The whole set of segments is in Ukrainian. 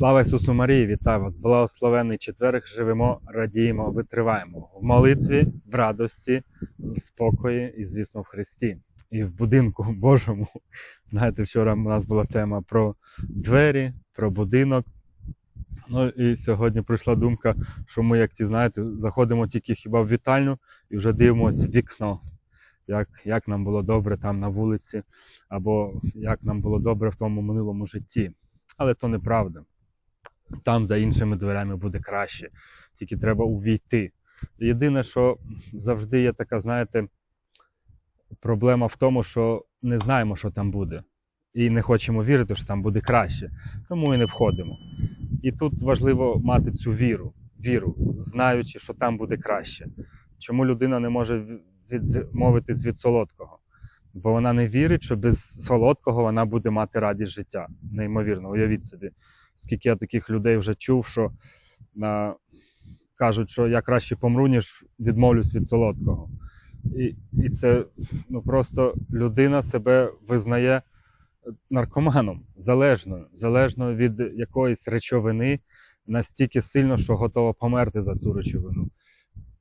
Слава Ісусу Марії, вітаю вас! Благословений четверг, живемо, радіємо, витриваємо в молитві, в радості, в спокої і, звісно, в Христі. І в будинку Божому. Знаєте, вчора у нас була тема про двері, про будинок. Ну і сьогодні прийшла думка, що ми, як ті знаєте, заходимо тільки хіба в вітальню і вже дивимося в вікно. Як, як нам було добре там на вулиці, або як нам було добре в тому минулому житті. Але то неправда. Там за іншими дверями буде краще. Тільки треба увійти. Єдине, що завжди є така, знаєте, проблема в тому, що не знаємо, що там буде. І не хочемо вірити, що там буде краще. Тому і не входимо. І тут важливо мати цю віру, віру, знаючи, що там буде краще. Чому людина не може відмовитись від солодкого? Бо вона не вірить, що без солодкого вона буде мати радість життя. Неймовірно, уявіть собі, скільки я таких людей вже чув, що а, кажуть, що я краще помру, ніж відмовлюсь від солодкого. І, і це ну, просто людина себе визнає наркоманом, залежною, залежною від якоїсь речовини настільки сильно, що готова померти за цю речовину.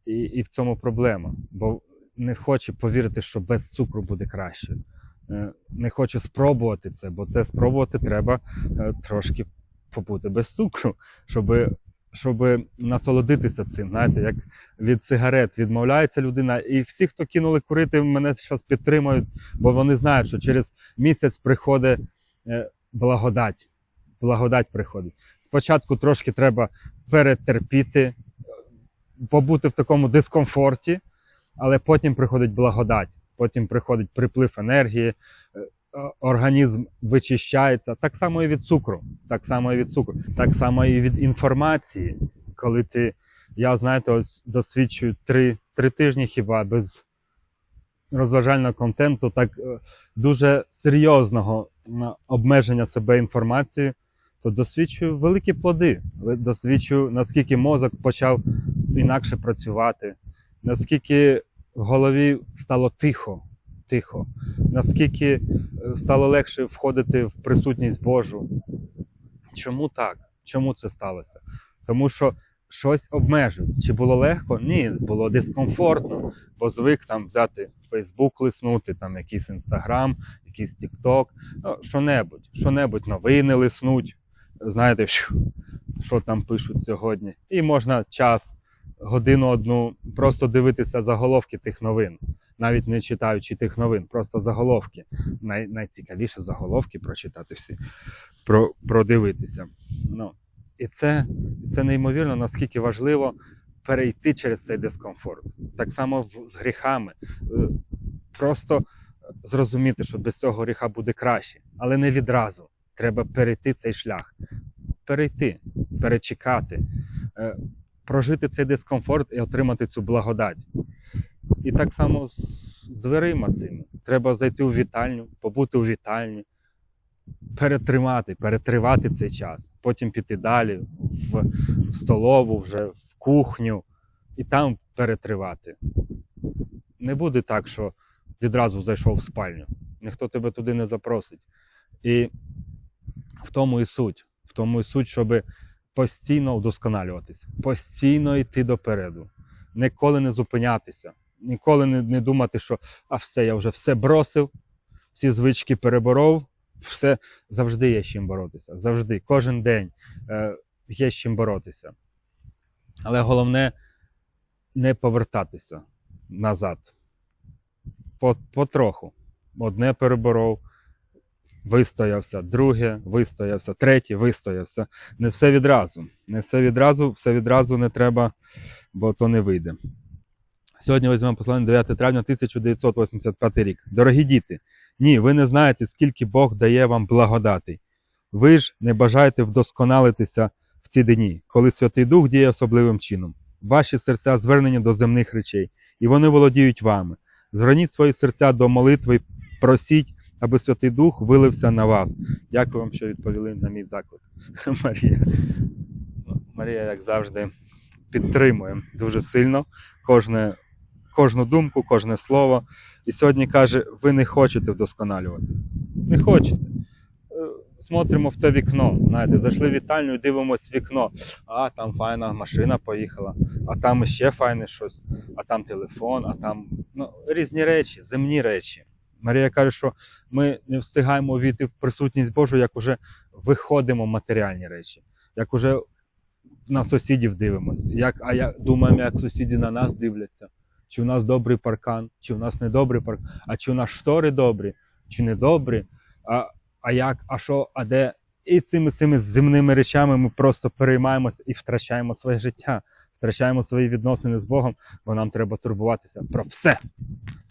І, і в цьому проблема. Бо не хоче повірити, що без цукру буде краще. Е, Не хоче спробувати це, бо це спробувати треба е, трошки побути без цукру, щоб, щоб насолодитися цим. Знаєте, як від сигарет відмовляється людина, і всі, хто кинули курити, мене зараз підтримують, бо вони знають, що через місяць приходить е, благодать. Благодать приходить. Спочатку трошки треба перетерпіти, побути в такому дискомфорті але потім приходить благодать, потім приходить приплив енергії, організм вичищається. Так само і від цукру, так само і від цукру, так само і від інформації. Коли ти, я знаєте, ось досвідчую три, три тижні хіба без розважального контенту, так е, дуже серйозного обмеження себе інформацією, то досвідчую великі плоди. Досвідчую, наскільки мозок почав інакше працювати, наскільки в голові стало тихо, тихо, наскільки стало легше входити в присутність Божу. Чому так? Чому це сталося? Тому що щось обмежив. Чи було легко? Ні, було дискомфортно, бо звик там взяти Фейсбук лиснути, там якийсь Інстаграм, якийсь Тікток, ну, що-небудь, що-небудь, новини лиснуть. Знаєте, що, що там пишуть сьогодні. І можна час годину одну просто дивитися заголовки тих новин, навіть не читаючи тих новин, просто заголовки. Най, найцікавіше заголовки прочитати всі, про, продивитися. Ну, І це, це неймовірно, наскільки важливо перейти через цей дискомфорт. Так само в, з гріхами. Е, просто зрозуміти, що без цього гріха буде краще, але не відразу. Треба перейти цей шлях. Перейти, перечекати, е, прожити цей дискомфорт і отримати цю благодать. І так само з, дверима цими. Треба зайти у вітальню, побути у вітальні, перетримати, перетривати цей час, потім піти далі в, в столову, вже в кухню і там перетривати. Не буде так, що відразу зайшов в спальню. Ніхто тебе туди не запросить. І в тому і суть. В тому і суть, щоби постійно вдосконалюватися, постійно йти допереду, ніколи не зупинятися, ніколи не, не думати, що а все, я вже все бросив, всі звички переборов, все завжди є з чим боротися. Завжди, кожен день е, є з чим боротися. Але головне не повертатися назад. Потроху. Одне переборов, вистоявся, друге вистоявся, третє вистоявся. Не все відразу. Не все відразу, все відразу не треба, бо то не вийде. Сьогодні візьмемо послання 9 травня 1985 рік. Дорогі діти, ні, ви не знаєте, скільки Бог дає вам благодати. Ви ж не бажаєте вдосконалитися в ці дні, коли Святий Дух діє особливим чином. Ваші серця звернені до земних речей, і вони володіють вами. Зверніть свої серця до молитви, просіть аби Святий Дух вилився на вас. Дякую вам, що відповіли на мій заклик. Марія. Марія, як завжди, підтримує дуже сильно кожне, кожну думку, кожне слово. І сьогодні каже: ви не хочете вдосконалюватися. Не хочете. Е, смотримо в те вікно. Знаєте, зайшли в вітальню, дивимось в вікно. А там файна машина поїхала, а там ще файне щось, а там телефон, а там ну, різні речі, земні речі. Марія каже, що ми не встигаємо увійти в присутність Божу, як уже виходимо матеріальні речі, як уже на сусідів дивимося, як, а я думаємо, як сусіди на нас дивляться. Чи у нас добрий паркан, чи у нас не добрий паркан, а чи у нас штори добрі, чи не добрі, а, а як, а що, а де. І цими цими земними речами ми просто переймаємося і втрачаємо своє життя, втрачаємо свої відносини з Богом, бо нам треба турбуватися про все.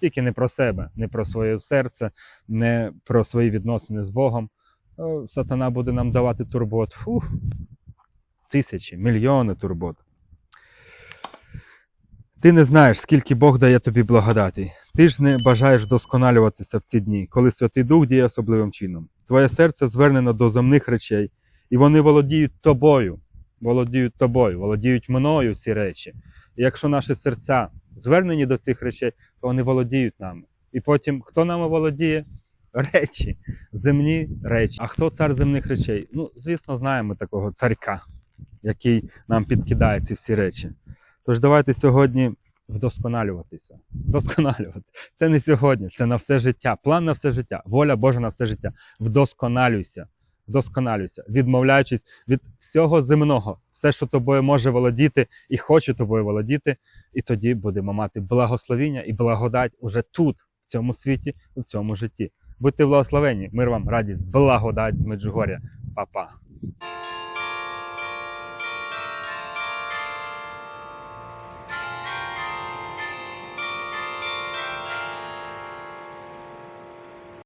Тільки не про себе, не про своє серце, не про свої відносини з Богом. Сатана буде нам давати турбот. Фух. Тисячі, мільйони турбот. Ти не знаєш, скільки Бог дає тобі благодаті. Ти ж не бажаєш вдосконалюватися в ці дні, коли Святий Дух діє особливим чином. Твоє серце звернено до земних речей, і вони володіють тобою, володіють тобою, володіють мною ці речі. І якщо наші серця звернені до цих речей, то вони володіють нами. І потім хто нами володіє? Речі, земні речі. А хто цар земних речей? Ну, звісно, знаємо такого царька, який нам підкидає ці всі речі. Тож давайте сьогодні вдосконалюватися. Вдосконалювати. Це не сьогодні, це на все життя. План на все життя, воля Божа на все життя. Вдосконалюйся, вдосконалюйся, відмовляючись від всього земного, все, що тобою може володіти і хоче тобою володіти, і тоді будемо мати благословіння і благодать уже тут, в цьому світі, в цьому житті. Будьте благословені, мир вам, радість, благодать з Меджугоря. Па-па.